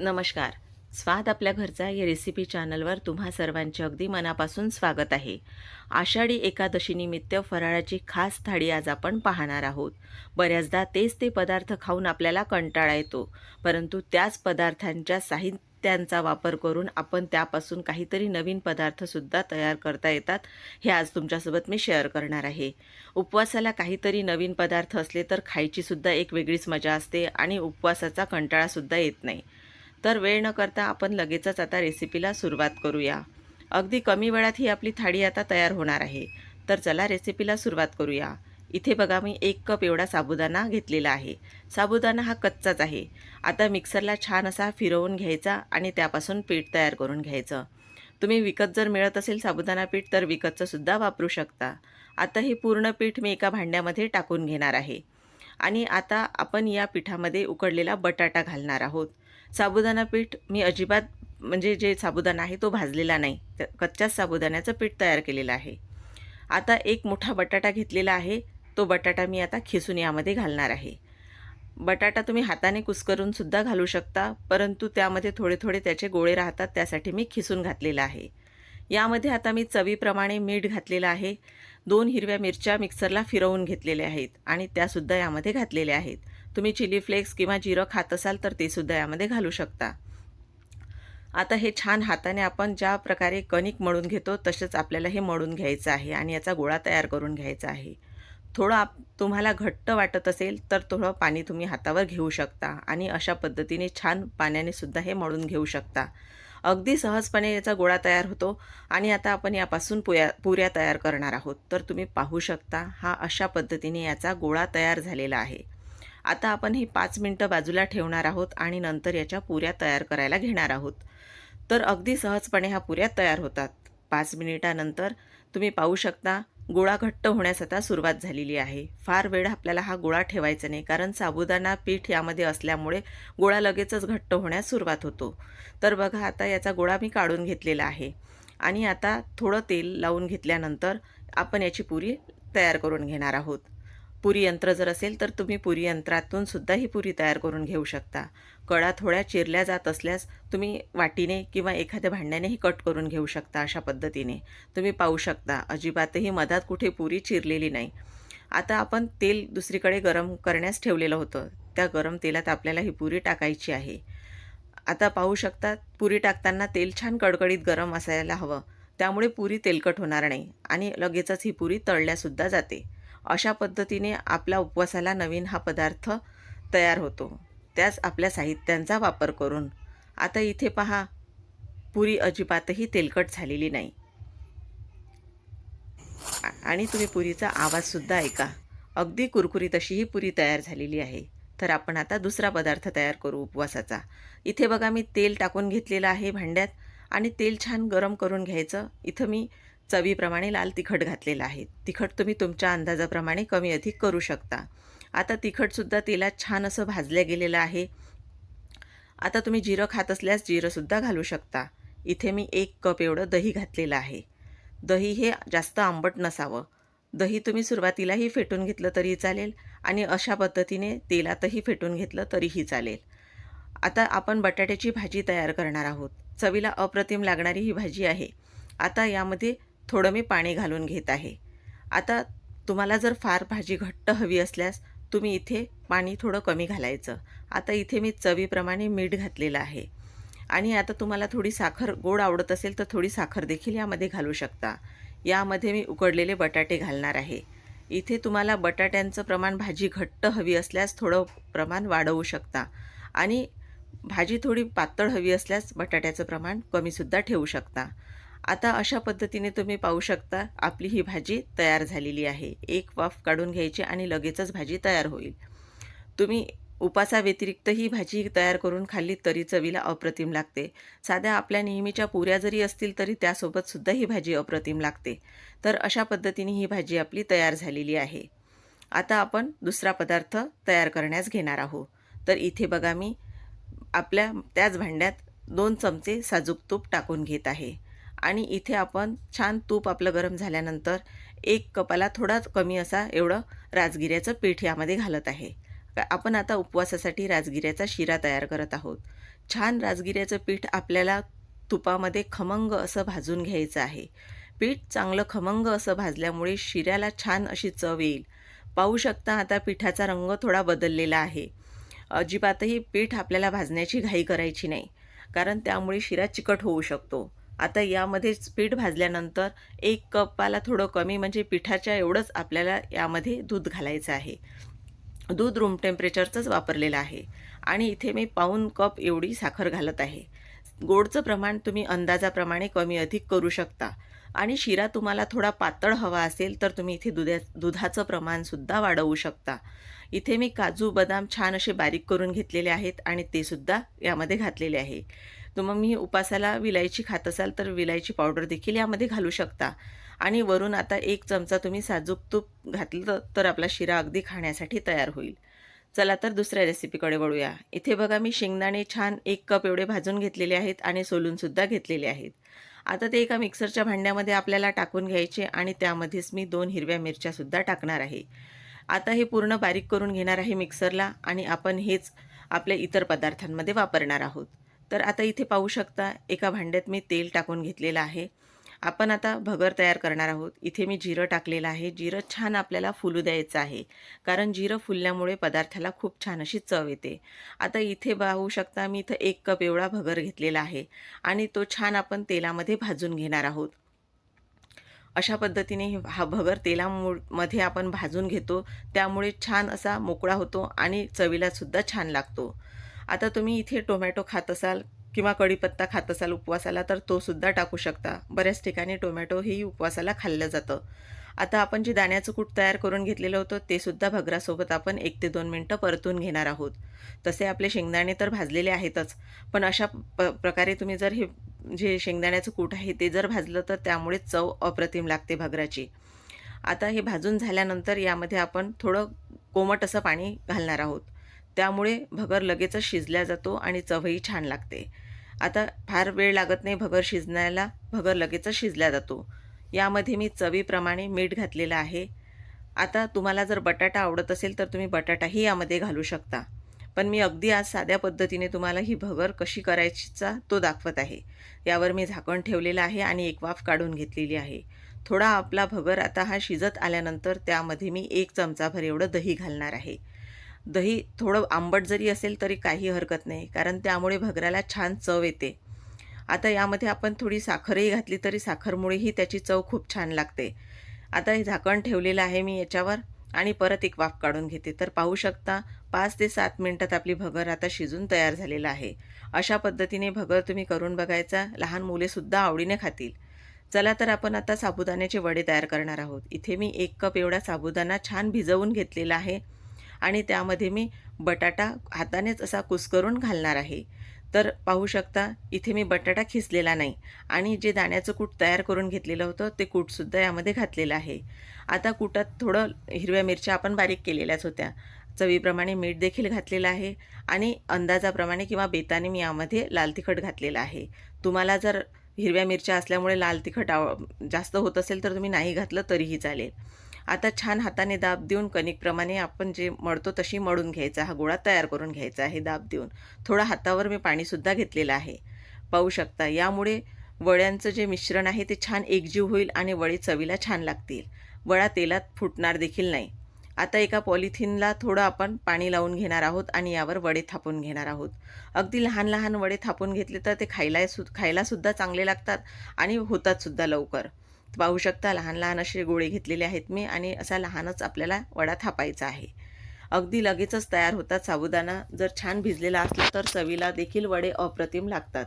नमस्कार. स्वाद आपल्या घरचा या रेसिपी चॅनलवर तुम्हा सर्वांचे अगदी मनापासून स्वागत आहे. आषाढी एकादशीनिमित्त फराळाची खास थाळी आज आपण पाहणार आहोत. बऱ्याचदा तेच ते पदार्थ खाऊन आपल्याला कंटाळा येतो परंतु त्याच पदार्थांच्या साहित्यांचा वापर करून आपण त्यापासून काहीतरी नवीन पदार्थसुद्धा तयार करता येतात हे आज तुमच्यासोबत मी शेअर करणार आहे. उपवासाला काहीतरी नवीन पदार्थ असले तर खायचीसुद्धा एक वेगळीच मजा असते आणि उपवासाचा कंटाळासुद्धा येत नाही. तर वेळ न करता आपण लगेचच आता रेसिपीला सुरुवात करूया. अगदी कमी वेळात ही आपली थाळी आता तयार होणार आहे. तर चला रेसिपीला सुरुवात करूया. इथे बघा मी एक कप एवढा साबुदाणा घेतलेला आहे. साबुदाणा हा कच्चाच आहे. आता मिक्सरला छान असा फिरवून घ्यायचा आणि त्यापासून पीठ तयार करून घ्यायचं. तुम्ही विकत जर मिळत असेल साबुदाणा पीठ तर विकतचंसुद्धा वापरू शकता. आता हे पूर्ण पीठ मी एका भांड्यामध्ये टाकून घेणार आहे. आणि आता आपण या पिठामध्ये उकडलेला बटाटा घालणार आहोत. साबुदाणा पीठ मी अजिबात म्हणजे जे साबुदाणा आहे तो भाजलेला नाही. तर कच्च्याच साबुदाण्याचं पीठ तयार केलेलं आहे. आता एक मोठा बटाटा घेतलेला आहे. तो बटाटा मी आता खिसून यामध्ये घालणार आहे. बटाटा तुम्ही हाताने कुस्करूनसुद्धा घालू शकता परंतु त्यामध्ये थोडे थोडे त्याचे गोळे राहतात त्यासाठी मी खिसून घातलेलं आहे. यामध्ये आता मी चवीप्रमाणे मीठ घातलेलं आहे. दोन हिरव्या मिरच्या मिक्सरला फिरवून घेतलेल्या आहेत आणि त्यासुद्धा यामध्ये घातलेल्या आहेत. तुम्ही चिली फ्लेक्स किंवा जिरं खात असाल तर ते सुद्धा यामध्ये घालू शकता. आता हे छान हाताने आपण ज्या प्रकारे कणिक मळून घेतो तसंच आपल्याला हे मळून घ्यायचं आहे आणि याचा गोळा तयार करून घ्यायचा आहे. थोडं आप तुम्हाला घट्ट वाटत असेल तर थोडं पाणी तुम्ही हातावर घेऊ शकता आणि अशा पद्धतीने छान पाण्याने सुद्धा हे मळून घेऊ शकता. अगदी सहजपणे याचा गोळा तयार होतो आणि आता आपण यापासून पुया पुऱ्या तयार करणार आहोत. तर तुम्ही पाहू शकता हा अशा पद्धतीने याचा गोळा तयार झालेला आहे. आता आपण ही पाच मिनटं बाजूला ठेवणार आहोत आणि नंतर याच्या पुऱ्या तयार करायला घेणार आहोत. तर अगदी सहजपणे ह्या पुऱ्या तयार होतात. पाच मिनिटानंतर तुम्ही पाहू शकता गोळा घट्ट होण्यास आता सुरुवात झालेली आहे. फार वेळ आपल्याला हा गोळा ठेवायचा नाही कारण साबुदाणा पीठ यामध्ये असल्यामुळे गोळा लगेचच घट्ट होण्यास सुरुवात होतो. तर बघा आता याचा गोळा मी काढून घेतलेला आहे. आणि आता थोडं तेल लावून घेतल्यानंतर आपण याची पुरी तयार करून घेणार आहोत. पुरी यंत्र जर असेल तर तुम्ही पुरी यंत्रातून सुद्धा ही पुरी तयार करून घेऊ शकता. कडा थोड्या चिरल्या जात असल्यास तुम्ही वाटीने किंवा एखाद्या भांड्यानेही कट करून घेऊ शकता अशा पद्धतीने. तुम्ही पाहू शकता अजिबातही मधात कुठे पुरी चिरलेली नाही. आता आपण तेल दुसरीकडे गरम करण्यास ठेवलेलं होतं. त्या गरम तेलात आपल्याला ही पुरी टाकायची आहे. आता पाहू शकता पुरी टाकताना तेल छान कडकडीत गरम असायला हवं. त्यामुळे पुरी तेलकट होणार नाही आणि लगेचच ही पुरी तळल्यासुद्धा जाते. अशा पद्धतीने आपल्या उपवासाला नवीन हा पदार्थ तयार होतो. त्याच आपल्या साहित्यांचा वापर करून. आता इथे पहा पुरी अजिबातही तेलकट झालेली नाही. आणि तुम्ही पुरीचा आवाजसुद्धा ऐका. अगदी कुरकुरीत अशी ही पुरी तयार झालेली आहे. तर आपण आता दुसरा पदार्थ तयार करू उपवासाचा. इथे बघा मी तेल टाकून घेतलेलं आहे भांड्यात आणि तेल छान गरम करून घ्यायचं. इथं मी चवीप्रमाणे लाल तिखट घातलेलं आहे. तिखट तुम्ही तुमच्या अंदाजाप्रमाणे कमी अधिक करू शकता. आता तिखटसुद्धा तेलात छान असं भाजलं गेलेलं आहे. आता तुम्ही जिरं खात असल्यास जिरंसुद्धा घालू शकता. इथे मी एक कप एवढं दही घातलेलं आहे. दही हे जास्त आंबट नसावं. दही तुम्ही सुरुवातीलाही फेटून घेतलं तरी चालेल आणि अशा पद्धतीने तेलातही फेटून घेतलं तरीही चालेल. आता आपण बटाट्याची भाजी तयार करणार आहोत. चवीला अप्रतिम लागणारी ही भाजी आहे. आता यामध्ये थोडं मी पाणी घालून घेत आहे. आता तुम्हाला जर फार भाजी घट्ट हवी असल्यास तुम्ही इथे पाणी थोडं कमी घालायचं. आता इथे मी चवीप्रमाणे मीठ घातलेलं आहे. आणि आता तुम्हाला थोडी साखर गोड आवडत असेल तर थोडी साखर देखील यामध्ये घालू शकता. यामध्ये मी उकडलेले बटाटे घालणार आहे. इथे तुम्हाला बटाट्यांचं प्रमाण भाजी घट्ट हवी असल्यास थोडं प्रमाण वाढवू शकता. आणि भाजी थोडी पातळ हवी असल्यास बटाट्याचं प्रमाण कमीसुद्धा ठेवू शकता. आता अशा पद्धतीने तुम्ही पाहू शकता आपली ही भाजी तयार झालेली आहे. एक वाफ काढून घ्यायची आणि लगेचच भाजी तयार होईल. तुम्ही उपासाव्यतिरिक्त ही भाजी तयार करून खाल्ली तरी चवीला अप्रतिम लागते. साध्या आपल्या नेहमीच्या पुऱ्या जरी असतील तरी त्यासोबतसुद्धा ही भाजी अप्रतिम लागते. तर अशा पद्धतीने ही भाजी आपली तयार झालेली आहे. आता आपण दुसरा पदार्थ तयार करण्यास घेणार आहोत. तर इथे बघा मी आपल्या त्याच भांड्यात दोन चमचे साजूक तूप टाकून घेत आहे. आणि इथे आपण छान तूप आपलं गरम झाल्यानंतर एक कपाला थोडाच कमी असा एवढं राजगिऱ्याचं पीठ यामध्ये घालत आहे. आपण आता उपवासासाठी राजगिऱ्याचा शिरा तयार करत आहोत. छान राजगिऱ्याचं पीठ आपल्याला तुपामध्ये खमंग असं भाजून घ्यायचं आहे. पीठ चांगलं खमंग असं भाजल्यामुळे शिऱ्याला छान अशी चव येईल. पाहू शकता आता पिठाचा रंग थोडा बदललेला आहे. अजिबातही पीठ आपल्याला भाजण्याची घाई करायची नाही कारण त्यामुळे शिरा चिकट होऊ शकतो. आता यामध्ये पीठ भाजल्यानंतर एक कपाला थोडं कमी म्हणजे पिठाच्या एवढंच आपल्याला यामध्ये दूध घालायचं आहे. दूध रूम टेम्परेचरचंच वापरलेलं आहे. आणि इथे मी पाऊन कप एवढी साखर घालत आहे. गोडचं प्रमाण तुम्ही अंदाजाप्रमाणे कमी अधिक करू शकता. आणि शिरा तुम्हाला थोडा पातळ हवा असेल तर तुम्ही इथे दुधा दुधाचं प्रमाणसुद्धा वाढवू शकता. इथे मी काजू बदाम छान असे बारीक करून घेतलेले आहेत आणि ते सुद्धा यामध्ये घातलेले आहे. तुम्ही उपासाला विलायची खात असाल तर विलायची पावडर देखील यामध्ये घालू शकता. आणि वरून आता एक चमचा तुम्ही साजूक तूप घातलं तर आपला शिरा अगदी खाण्यासाठी तयार होईल. चला तर दुसऱ्या रेसिपीकडे वळूया. इथे बघा मी शेंगदाणे छान एक कप एवढे भाजून घेतलेले आहेत आणि सोलूनसुद्धा घेतलेले आहेत. आता ते एका मिक्सरच्या भांड्यामध्ये आपल्याला टाकून घ्यायचे आणि त्यामध्येच मी दोन हिरव्या मिरच्यासुद्धा टाकणार आहे. आता हे पूर्ण बारीक करून घेणार आहे मिक्सरला आणि आपण हेच आपल्या इतर पदार्थांमध्ये वापरणार आहोत. तर आता इथे पाहू शकता एका भांड्यात मी तेल टाकून घेतलेलं आहे. आपण आता भगर तयार करणार आहोत. इथे मी जिरं टाकलेलं आहे. जिरं छान आपल्याला फुलू द्यायचं आहे. कारण जिरं फुलल्यामुळे पदार्थाला खूप छान अशी चव येते. आता इथे पाहू शकता मी इथं एक कप एवढा भगर घेतलेला आहे आणि तो छान आपण तेलामध्ये भाजून घेणार आहोत. अशा पद्धतीने हा भगर तेलामध्ये आपण भाजून घेतो. त्यामुळे छान असा मोकळा होतो आणि चवीलासुद्धा छान लागतो. आता तुम्ही इथे टोमॅटो खात असाल किंवा कढीपत्ता खात असाल उपवासाला तर तो सुद्धा टाकू शकता. बऱ्याच ठिकाणी टोमॅटो हेही उपवासाला खाल्लं जातं. आता आपण जे दाण्याचं कूट तयार करून घेतलेलं होतं ते सुद्धा भगरासोबत आपण एक ते दोन मिनटं परतून घेणार आहोत. तसे आपले शेंगदाणे तर भाजलेले आहेतच. पण अशा प प्रकारे तुम्ही जर हे जे शेंगदाण्याचं कूट आहे ते जर भाजलं तर त्यामुळे चव अप्रतिम लागते भगराची. आता हे भाजून झाल्यानंतर यामध्ये आपण थोडं कोमट असं पाणी घालणार आहोत. त्यामुळे भगर लगेचच शिजल्या जातो आणि चवही छान लागते. आता फार वेळ लागत नाही भगर शिजण्याला भगर लगेचच शिजल्या जातो. यामध्ये मी चवीप्रमाणे मीठ घातलेलं आहे. आता तुम्हाला जर बटाटा आवडत असेल तर तुम्ही बटाटाही यामध्ये घालू शकता. पण मी अगदी आज साध्या पद्धतीने तुम्हाला ही भगर कशी करायचीचा तो दाखवत आहे. यावर मी झाकण ठेवलेलं आहे आणि एक वाफ काढून घेतलेली आहे. थोडा आपला भगर आता हा शिजत आल्यानंतर त्यामध्ये मी एक चमचाभर एवढं दही घालणार आहे. दही थोडं आंबट जरी असेल तरी काही हरकत नाही कारण त्यामुळे भगराला छान चव येते. आता यामध्ये आपण थोडी साखरही घातली तरी साखरमुळेही त्याची चव खूप छान लागते. आता हे झाकण ठेवलेलं आहे मी याच्यावर आणि परत एक वाफ काढून घेते. तर पाहू शकता पाच ते सात मिनटात आपली भगर आता शिजून तयार झालेलं आहे. अशा पद्धतीने भगर तुम्ही करून बघायचा लहान मुलेसुद्धा आवडीने खातील. चला तर आपण आता साबुदाण्याचे वडे तयार करणार आहोत. इथे मी एक कप एवढा साबुदाणा छान भिजवून घेतलेला आहे. आणि त्यामध्ये मी बटाटा हातानेच असा कुस्करून घालणार आहे. तर पाहू शकता इथे मी बटाटा खिसलेला नाही आणि जे दाण्याचं कूट तयार करून घेतलेलं होतं ते कूटसुद्धा यामध्ये घातलेलं आहे. आता कुटात थोडं हिरव्या मिरच्या आपण बारीक केलेल्याच होत्या. चवीप्रमाणे मीठ देखील घातलेलं आहे आणि अंदाजाप्रमाणे किंवा बेताने मी यामध्ये लाल तिखट घातलेलं आहे. तुम्हाला जर हिरव्या मिरच्या असल्यामुळे लाल तिखट आव जास्त होत असेल तर तुम्ही नाही घातलं तरीही चालेल. आता छान हाताने दाब देऊन कणिकप्रमाणे आपण जे मळतो तशी मळून घ्यायचा हा गोळा तयार करून घ्यायचा आहे दाब देऊन. थोडा हातावर मी पाणीसुद्धा घेतलेलं आहे. पाहू शकता यामुळे वड्यांचं जे मिश्रण आहे ते छान एकजीव होईल आणि वडे चवीला छान लागतील. वडा तेलात फुटणार देखील नाही. आता एका पॉलिथिनला थोडं आपण पाणी लावून घेणार आहोत आणि यावर वडे थापून घेणार आहोत. अगदी लहान लहान वडे थापून घेतले तर ते खायला सु खायलासुद्धा चांगले लागतात आणि होतातसुद्धा लवकर. पाहू शकता लहान लहान असे गोळे घेतलेले आहेत मी आणि असा लहानच आपल्याला वडा थापायचा आहे. अगदी लगेचच तयार होतात साबुदाणा. जर छान भिजलेला असला तर चवीला देखील वडे अप्रतिम लागतात.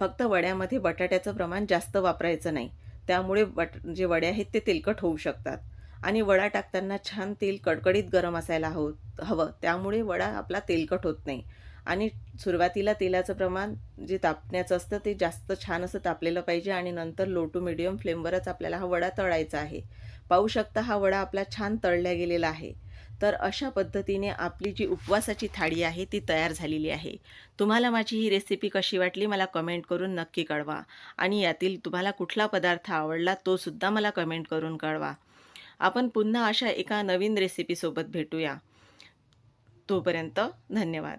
फक्त वड्यामध्ये बटाट्याचं प्रमाण जास्त वापरायचं नाही. त्यामुळे बट जे वडे आहेत ते तेलकट होऊ शकतात. आणि वडा टाकताना छान तेल कडकडीत गरम असायला हवं हवं. त्यामुळे वडा आपला तेलकट होत नाही. आणि सुरुवातीला तेलाचं प्रमाण जे तापण्याचं असतं ते जास्त छान असं तापलेलं पाहिजे आणि नंतर लो टू मिडियम फ्लेमवरच आपल्याला हा वडा तळायचा आहे. पाहू शकता हा वडा आपला छान तळल्या गेलेला आहे. तर अशा पद्धतीने आपली जी उपवासाची थाळी आहे ती तयार झालेली आहे. तुम्हाला माझी ही रेसिपी कशी वाटली मला कमेंट करून नक्की कळवा. आणि यातील तुम्हाला कुठला पदार्थ आवडला तोसुद्धा मला कमेंट करून कळवा. आपण पुन्हा अशा एका नवीन रेसिपीसोबत भेटूया. तोपर्यंत धन्यवाद.